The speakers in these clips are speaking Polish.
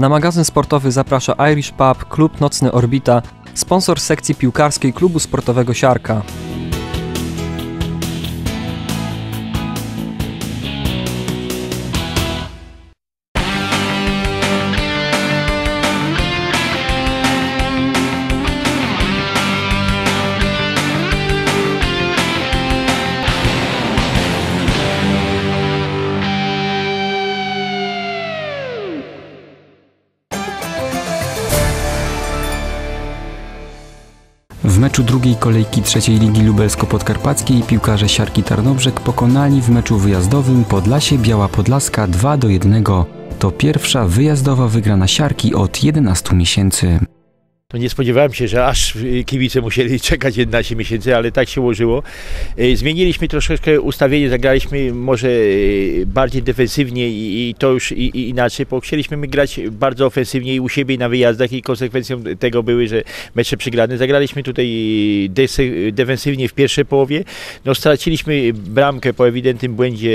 Na magazyn sportowy zaprasza Irish Pub, klub nocny Orbita, sponsor sekcji piłkarskiej klubu sportowego Siarka. Meczu drugiej kolejki trzeciej ligi lubelsko-podkarpackiej piłkarze Siarki Tarnobrzeg pokonali w meczu wyjazdowym Podlasie Biała Podlaska 2 do 1. To pierwsza wyjazdowa wygrana Siarki od 11 miesięcy. To nie spodziewałem się, że aż kibice musieli czekać 11 miesięcy, ale tak się ułożyło. Y, Zmieniliśmy troszeczkę ustawienie, zagraliśmy może y, bardziej defensywnie i, to już i, inaczej, bo chcieliśmy my grać bardzo ofensywnie i u siebie i na wyjazdach i konsekwencją tego były, że mecze przegrane. Zagraliśmy tutaj defensywnie w pierwszej połowie. No, straciliśmy bramkę po ewidentnym błędzie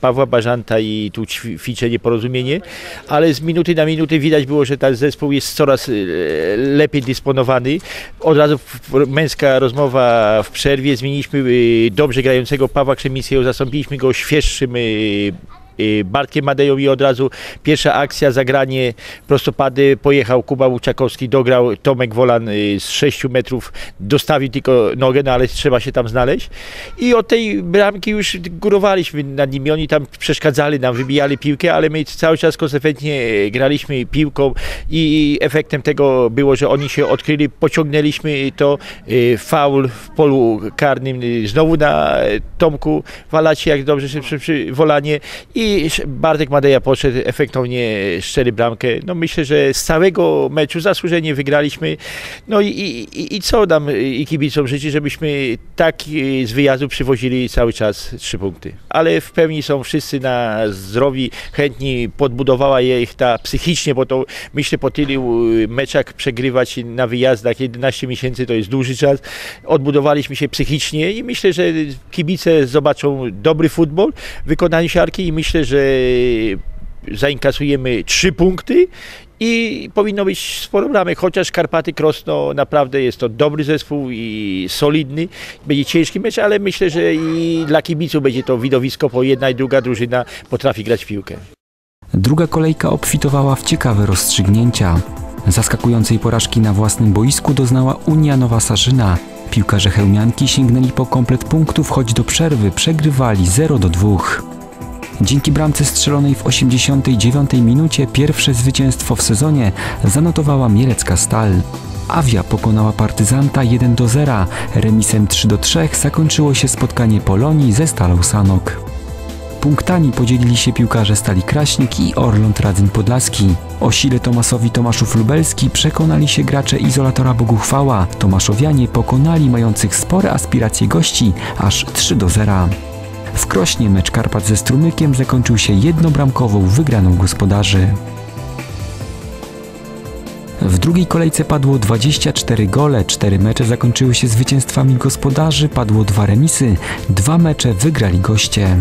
Pawła Bażanta i tu ćwi- ćwiczę nieporozumienie, ale z minuty na minutę widać było, że ten zespół jest coraz e, lepiej dysponowany. Od razu męska rozmowa w przerwie. Zmieniliśmy e, dobrze grającego Pawła Krzemińskiego, zastąpiliśmy go świeższym e, Bartkiem Madeją i od razu pierwsza akcja, zagranie prostopady, pojechał Kuba Łuczakowski, dograł Tomek Wolan e, z 6 metrów, dostawił tylko nogę, no ale trzeba się tam znaleźć. I od tej bramki już górowaliśmy nad nimi, oni tam przeszkadzali nam, wybijali piłkę, ale my cały czas konsekwentnie graliśmy piłką i efektem tego było, że oni się odkryli, pociągnęliśmy to, y, faul w polu karnym, y, znowu na Tomku. Walacie, jak dobrze się przy, przy Wolanie. I sz- Bartek Madeja podszedł, efektownie szczery bramkę. No myślę, że z całego meczu zasłużenie wygraliśmy. No i, i, i co nam y, i kibicom życzy, żebyśmy tak z wyjazdu przywozili cały czas trzy punkty. Ale w pełni są wszyscy na zdrowi, chętni, podbudowała je ich ta psychicznie, bo to myślę po tylu y, meczach przegrywać na wyjazdach 11 miesięcy to jest duży czas. Odbudowaliśmy się psychicznie i myślę, że kibice zobaczą dobry futbol w wykonaniu siarki i myślę, że zainkasujemy trzy punkty i powinno być sporo bramek, chociaż Karpaty Krosno naprawdę jest to dobry zespół i solidny. Będzie ciężki mecz, ale myślę, że i dla kibiców będzie to widowisko, bo jedna i druga drużyna potrafi grać w piłkę. Druga kolejka obfitowała w ciekawe rozstrzygnięcia. Zaskakującej porażki na własnym boisku doznała Unia Nowa Sarzyna. Piłkarze Chełmianki sięgnęli po komplet punktów, choć do przerwy przegrywali 0 do 2. Dzięki bramce strzelonej w 89 minucie pierwsze zwycięstwo w sezonie zanotowała Mielecka Stal. Awia pokonała partyzanta 1 do 0. Remisem 3 do 3 zakończyło się spotkanie Polonii ze Stalą Sanok. Punktami podzielili się piłkarze Stali Kraśnik i Orląt Radzyń Podlaski. O sile Tomasowi Tomaszów Lubelski przekonali się gracze izolatora Boguchwała. Tomaszowianie pokonali mających spore aspiracje gości aż 3 do 0. W Krośnie mecz Karpat ze Strumykiem zakończył się jednobramkową wygraną gospodarzy. W drugiej kolejce padło 24 gole, 4 mecze zakończyły się zwycięstwami gospodarzy, padło dwa remisy, dwa mecze wygrali goście.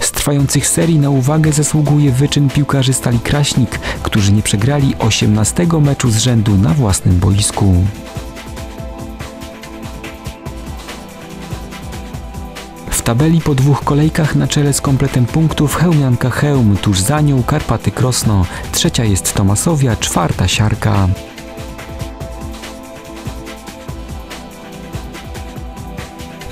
Z trwających serii na uwagę zasługuje wyczyn piłkarzy Stali Kraśnik, którzy nie przegrali 18 meczu z rzędu na własnym boisku. Tabeli po dwóch kolejkach na czele z kompletem punktów Chełmianka Chełm, tuż za nią Karpaty Krosno, trzecia jest Tomasowia, czwarta Siarka.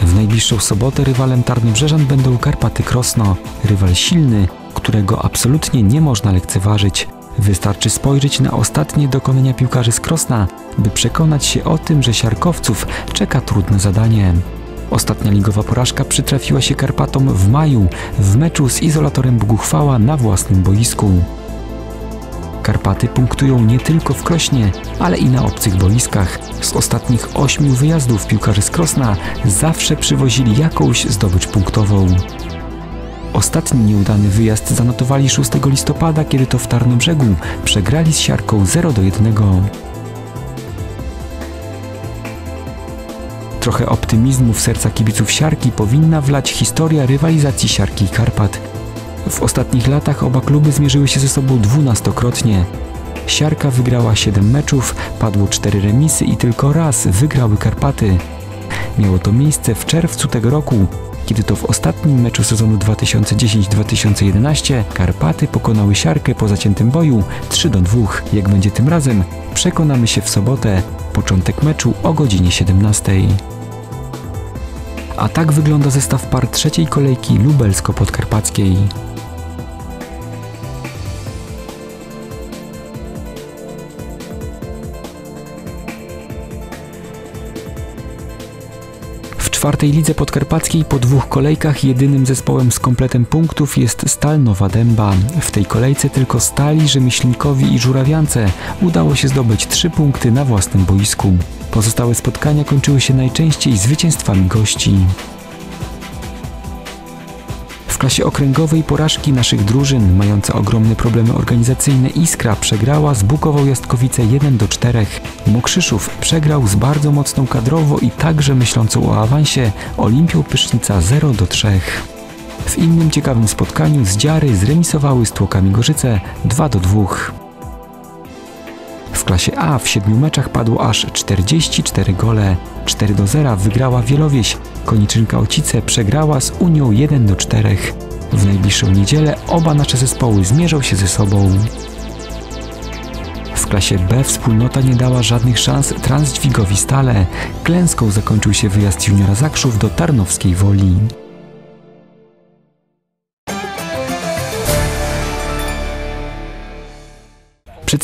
W najbliższą sobotę rywalem Tarnobrzeżan będą Karpaty Krosno, rywal silny, którego absolutnie nie można lekceważyć. Wystarczy spojrzeć na ostatnie dokonania piłkarzy z Krosna, by przekonać się o tym, że siarkowców czeka trudne zadanie. Ostatnia ligowa porażka przytrafiła się Karpatom w maju w meczu z izolatorem Boguchwała na własnym boisku. Karpaty punktują nie tylko w Krośnie, ale i na obcych boiskach. Z ostatnich ośmiu wyjazdów piłkarze z Krosna zawsze przywozili jakąś zdobycz punktową. Ostatni nieudany wyjazd zanotowali 6 listopada, kiedy to w Tarnobrzegu przegrali z Siarką 0 do 1. Trochę optymizmu w serca kibiców Siarki powinna wlać historia rywalizacji Siarki i Karpat. W ostatnich latach oba kluby zmierzyły się ze sobą dwunastokrotnie. Siarka wygrała 7 meczów, padło 4 remisy i tylko raz wygrały Karpaty. Miało to miejsce w czerwcu tego roku, kiedy to w ostatnim meczu sezonu 2010-2011 Karpaty pokonały Siarkę po zaciętym boju 3 do 2. Jak będzie tym razem, przekonamy się w sobotę. Początek meczu o godzinie 17. A tak wygląda zestaw par trzeciej kolejki lubelsko-podkarpackiej. Czwartej lidze podkarpackiej po dwóch kolejkach jedynym zespołem z kompletem punktów jest Stal Nowa Dęba. W tej kolejce tylko Stali, Rzemieślnikowi i Żurawiance udało się zdobyć trzy punkty na własnym boisku. Pozostałe spotkania kończyły się najczęściej zwycięstwami gości. W klasie okręgowej porażki naszych drużyn, mająca ogromne problemy organizacyjne, Iskra przegrała z Bukową Jastkowice 1 do 4. Mokrzyszów przegrał z bardzo mocną kadrowo i także myślącą o awansie Olimpią Pysznica 0 do 3. W innym ciekawym spotkaniu z Dziary zremisowały z Tłokami Gorzyce 2 do 2. W klasie A w siedmiu meczach padło aż 44 gole. 4 do 0 wygrała Wielowieś. Koniczynka Ocice przegrała z Unią 1 do 4. W najbliższą niedzielę oba nasze zespoły zmierzą się ze sobą. W klasie B wspólnota nie dała żadnych szans Transdźwigowi Stale. Klęską zakończył się wyjazd juniora Zakrzów do Tarnowskiej Woli.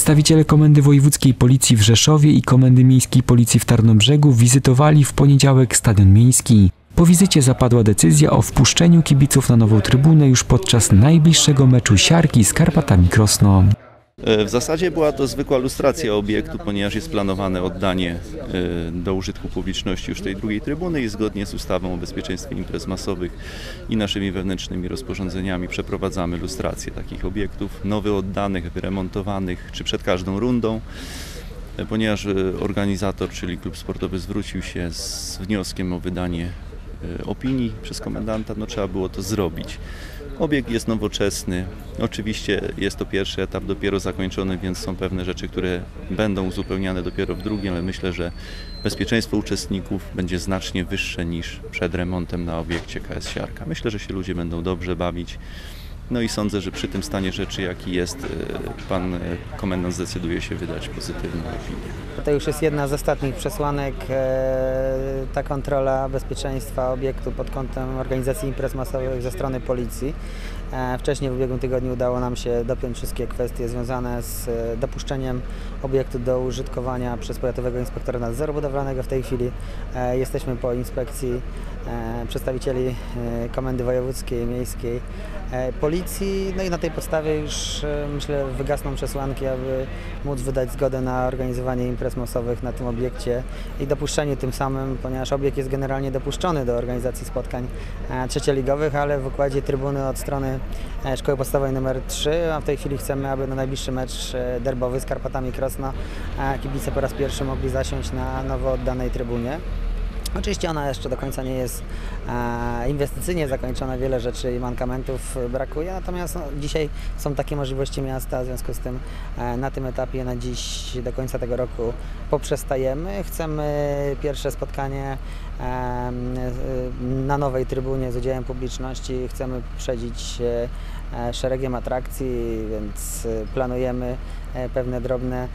Przedstawiciele Komendy Wojewódzkiej Policji w Rzeszowie i Komendy Miejskiej Policji w Tarnobrzegu wizytowali w poniedziałek Stadion Miejski. Po wizycie zapadła decyzja o wpuszczeniu kibiców na nową trybunę już podczas najbliższego meczu Siarki z Karpatami Krosno. E, W zasadzie była to zwykła lustracja obiektu, ponieważ jest planowane oddanie e, do użytku publiczności już tej drugiej trybuny i zgodnie z ustawą o bezpieczeństwie imprez masowych i naszymi wewnętrznymi rozporządzeniami przeprowadzamy lustrację takich obiektów, nowych oddanych, wyremontowanych, czy przed każdą rundą. E, Ponieważ organizator, czyli klub sportowy zwrócił się z wnioskiem o wydanie opinii przez komendanta, no trzeba było to zrobić. Obiekt jest nowoczesny. Oczywiście jest to pierwszy etap dopiero zakończony, więc są pewne rzeczy, które będą uzupełniane dopiero w drugim, ale myślę, że bezpieczeństwo uczestników będzie znacznie wyższe niż przed remontem na obiekcie KS Siarka. Myślę, że się ludzie będą dobrze bawić. No i sądzę, że przy tym stanie rzeczy, jaki jest, e, pan e, komendant zdecyduje się wydać pozytywną opinię. To już jest jedna z ostatnich przesłanek, e, ta kontrola bezpieczeństwa obiektu pod kątem organizacji imprez masowych ze strony policji. Wcześniej w ubiegłym tygodniu udało nam się dopiąć wszystkie kwestie związane z dopuszczeniem obiektu do użytkowania przez Powiatowego Inspektora Nadzoru Budowlanego. W tej chwili jesteśmy po inspekcji przedstawicieli e, Komendy Wojewódzkiej, Miejskiej, e, Policji. No i na tej podstawie już e, myślę wygasną przesłanki, aby móc wydać zgodę na organizowanie imprez masowych na tym obiekcie i dopuszczenie tym samym, ponieważ obiekt jest generalnie dopuszczony do organizacji spotkań e, trzecioligowych, ale w układzie trybuny od strony e, Szkoły Podstawowej nr 3, a w tej chwili chcemy, aby na najbliższy mecz e, derbowy z Karpatami Krosno e, kibice po raz pierwszy mogli zasiąść na nowo oddanej trybunie. Oczywiście ona jeszcze do końca nie jest e, inwestycyjnie zakończona, wiele rzeczy i mankamentów brakuje, natomiast no, dzisiaj są takie możliwości miasta, w związku z tym e, na tym etapie na dziś do końca tego roku poprzestajemy. Chcemy pierwsze spotkanie e, na nowej trybunie z udziałem publiczności, chcemy przedzić szeregiem atrakcji, więc planujemy pewne drobne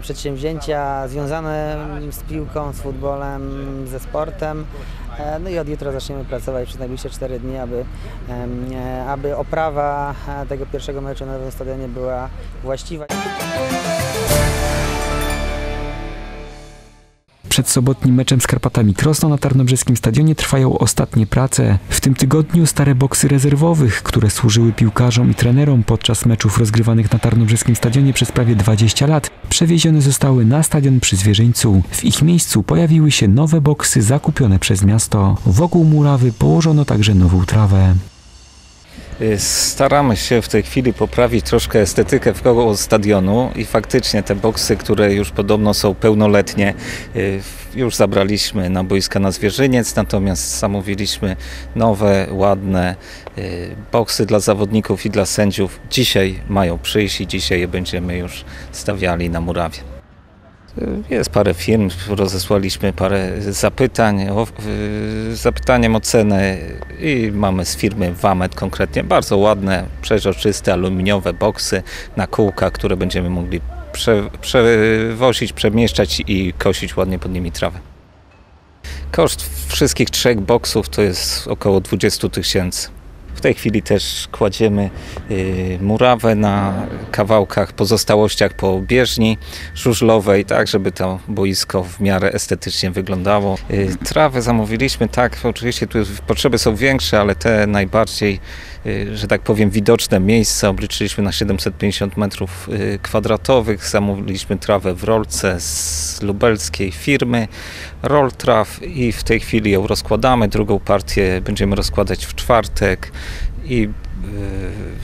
przedsięwzięcia związane z piłką, z futbolem, ze sportem. E, No i od jutra zaczniemy pracować przez najbliższe 4 dni, aby, aby oprawa e, tego pierwszego meczu na nowym stadionie była właściwa. Przed sobotnim meczem z Karpatami Krosno na Tarnobrzeskim Stadionie trwają ostatnie prace. W tym tygodniu stare boksy rezerwowych, które służyły piłkarzom i trenerom podczas meczów rozgrywanych na Tarnobrzeskim Stadionie przez prawie 20 lat, przewiezione zostały na stadion przy Zwierzyńcu. W ich miejscu pojawiły się nowe boksy zakupione przez miasto. Wokół murawy położono także nową trawę. Y, Staramy się w tej chwili poprawić troszkę estetykę wkoło stadionu i faktycznie te boksy, które już podobno są pełnoletnie, y, już zabraliśmy na boiska na Zwierzyniec, natomiast zamówiliśmy nowe, ładne y, boksy dla zawodników i dla sędziów. Dzisiaj mają przyjść i dzisiaj je będziemy już stawiali na murawie. Jest parę firm, rozesłaliśmy parę zapytań, o, y, zapytaniem o cenę i mamy z firmy Wamet konkretnie bardzo ładne, przeźroczyste, aluminiowe boksy na kółka, które będziemy mogli prze, przewozić, przemieszczać i kosić ładnie pod nimi trawę. Koszt wszystkich trzech boksów to jest około 20 tysięcy. W tej chwili też kładziemy y, murawę na kawałkach, pozostałościach po bieżni żużlowej, tak żeby to boisko w miarę estetycznie wyglądało. Y, trawę zamówiliśmy, tak, oczywiście tu potrzeby są większe, ale te najbardziej, że tak powiem, widoczne miejsca obliczyliśmy na 750 metrów y, kwadratowych. Zamówiliśmy trawę w rolce z lubelskiej firmy Rolltraw i w tej chwili ją rozkładamy. Drugą partię będziemy rozkładać w czwartek i y,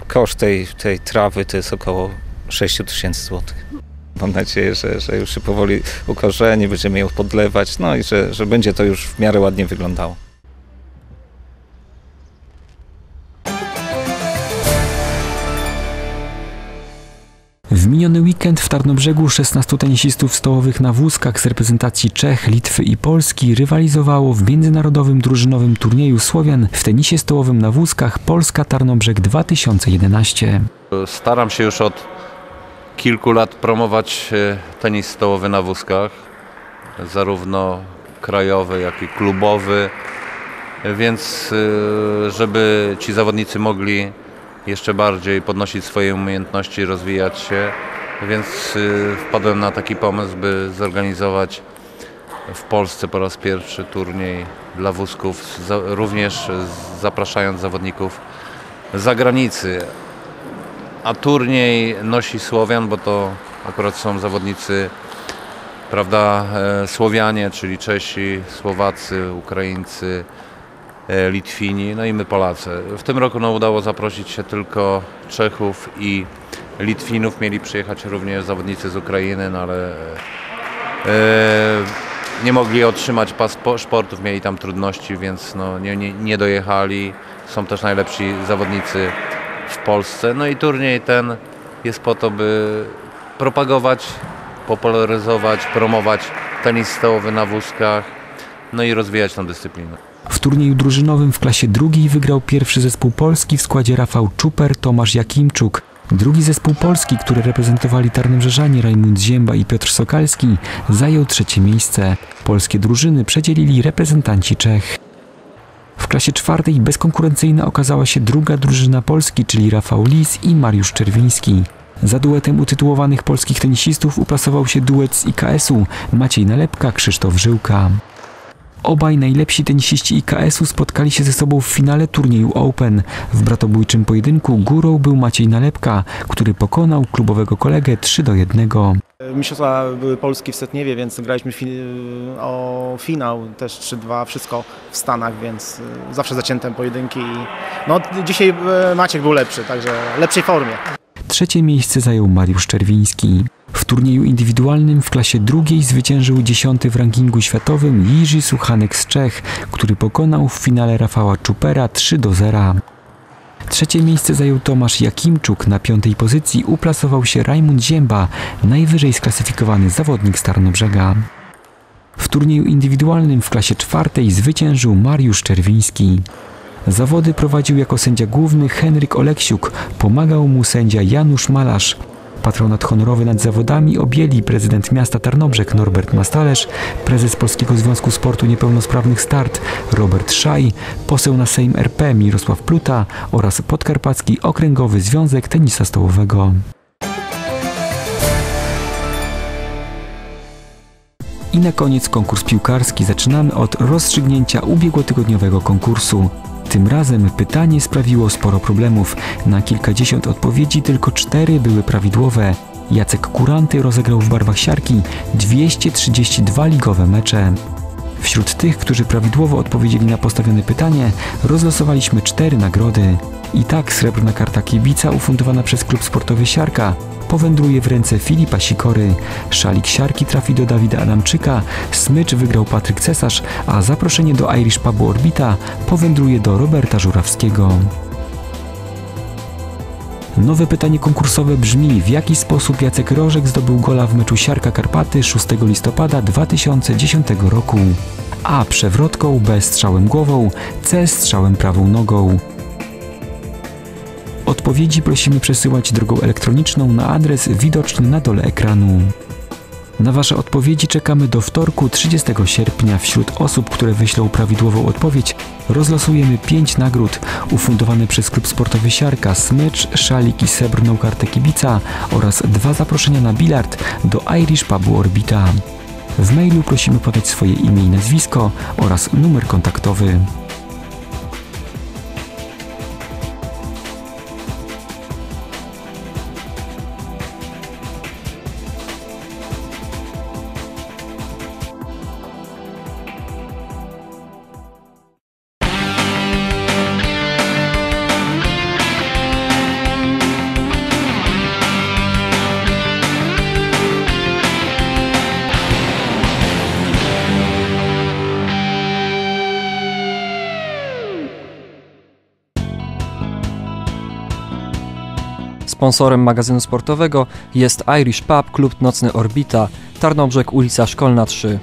koszt tej, tej trawy to jest około 6 tysięcy złotych. Mam nadzieję, że, że już się powoli ukorzeni, będziemy ją podlewać, no i że, że będzie to już w miarę ładnie wyglądało. W miniony weekend w Tarnobrzegu 16 tenisistów stołowych na wózkach z reprezentacji Czech, Litwy i Polski rywalizowało w międzynarodowym drużynowym turnieju Słowian w tenisie stołowym na wózkach Polska Tarnobrzeg 2011. Staram się już od kilku lat promować e, tenis stołowy na wózkach, zarówno krajowy, jak i klubowy, więc e, żeby ci zawodnicy mogli jeszcze bardziej podnosić swoje umiejętności, rozwijać się, więc e, wpadłem na taki pomysł, by zorganizować w Polsce po raz pierwszy turniej dla wózków, również zapraszając zawodników z zagranicy, a turniej nosi Słowian, bo to akurat są zawodnicy, prawda, e, Słowianie, czyli Czesi, Słowacy, Ukraińcy, Litwini, no i my Polacy. W tym roku no, udało zaprosić się tylko Czechów i Litwinów. Mieli przyjechać również zawodnicy z Ukrainy, no ale e, nie mogli otrzymać paszportów, mieli tam trudności, więc no, nie, nie, nie dojechali. Są też najlepsi zawodnicy w Polsce. No i turniej ten jest po to, by propagować, popularyzować, promować tenis stołowy na wózkach, no i rozwijać tę dyscyplinę. W turnieju drużynowym w klasie drugiej wygrał pierwszy zespół Polski w składzie Rafał Czuper, Tomasz Jakimczuk. Drugi zespół Polski, który reprezentowali Tarnobrzeżanie Rajmund Zięba i Piotr Sokalski, zajął trzecie miejsce. Polskie drużyny przedzielili reprezentanci Czech. W klasie czwartej bezkonkurencyjna okazała się druga drużyna Polski, czyli Rafał Lis i Mariusz Czerwiński. Za duetem utytułowanych polskich tenisistów uplasował się duet z IKS-u Maciej Nalepka, Krzysztof Żyłka. Obaj najlepsi tenisiści IKS-u spotkali się ze sobą w finale turnieju Open. W bratobójczym pojedynku górą był Maciej Nalepka, który pokonał klubowego kolegę 3 do 1. Mistrzostwa były Polski w Setniewie, więc graliśmy fi o finał też 3-2, wszystko w Stanach, więc y, zawsze zacięte pojedynki. No dzisiaj y, Maciek był lepszy, także w lepszej formie. Trzecie miejsce zajął Mariusz Czerwiński. W turnieju indywidualnym w klasie drugiej zwyciężył dziesiąty w rankingu światowym Jiří Suchanek z Czech, który pokonał w finale Rafała Czupera 3 do 0. Trzecie miejsce zajął Tomasz Jakimczuk, na piątej pozycji uplasował się Rajmund Zięba, najwyżej sklasyfikowany zawodnik z Tarnobrzega. W turnieju indywidualnym w klasie czwartej zwyciężył Mariusz Czerwiński. Zawody prowadził jako sędzia główny Henryk Oleksiuk, pomagał mu sędzia Janusz Malarz. Patronat honorowy nad zawodami objęli prezydent miasta Tarnobrzeg Norbert Mastalerz, prezes Polskiego Związku Sportu Niepełnosprawnych Start Robert Szaj, poseł na Sejm RP Mirosław Pluta oraz Podkarpacki Okręgowy Związek Tenisa Stołowego. I na koniec konkurs piłkarski. Zaczynamy od rozstrzygnięcia ubiegłotygodniowego konkursu. Tym razem pytanie sprawiło sporo problemów. Na kilkadziesiąt odpowiedzi tylko cztery były prawidłowe. Jacek Kuranty rozegrał w barwach siarki 232 ligowe mecze. Wśród tych, którzy prawidłowo odpowiedzieli na postawione pytanie, rozlosowaliśmy cztery nagrody. I tak srebrna karta kibica ufundowana przez klub sportowy Siarka powędruje w ręce Filipa Sikory. Szalik siarki trafi do Dawida Adamczyka, smycz wygrał Patryk Cesarz, a zaproszenie do Irish Pubu Orbita powędruje do Roberta Żurawskiego. Nowe pytanie konkursowe brzmi: w jaki sposób Jacek Rożek zdobył gola w meczu Siarka Karpaty 6 listopada 2010 roku? A. Przewrotką, B. Strzałem głową, C. Strzałem prawą nogą. Odpowiedzi prosimy przesyłać drogą elektroniczną na adres widoczny na dole ekranu. Na Wasze odpowiedzi czekamy do wtorku 30 sierpnia. Wśród osób, które wyślą prawidłową odpowiedź, rozlosujemy 5 nagród ufundowane przez klub sportowy Siarka, smycz, szalik i srebrną kartę kibica oraz dwa zaproszenia na bilard do Irish Pubu Orbita. W mailu prosimy podać swoje imię i nazwisko oraz numer kontaktowy. Sponsorem magazynu sportowego jest Irish Pub, klub nocny Orbita, Tarnobrzeg, ulica Szkolna 3.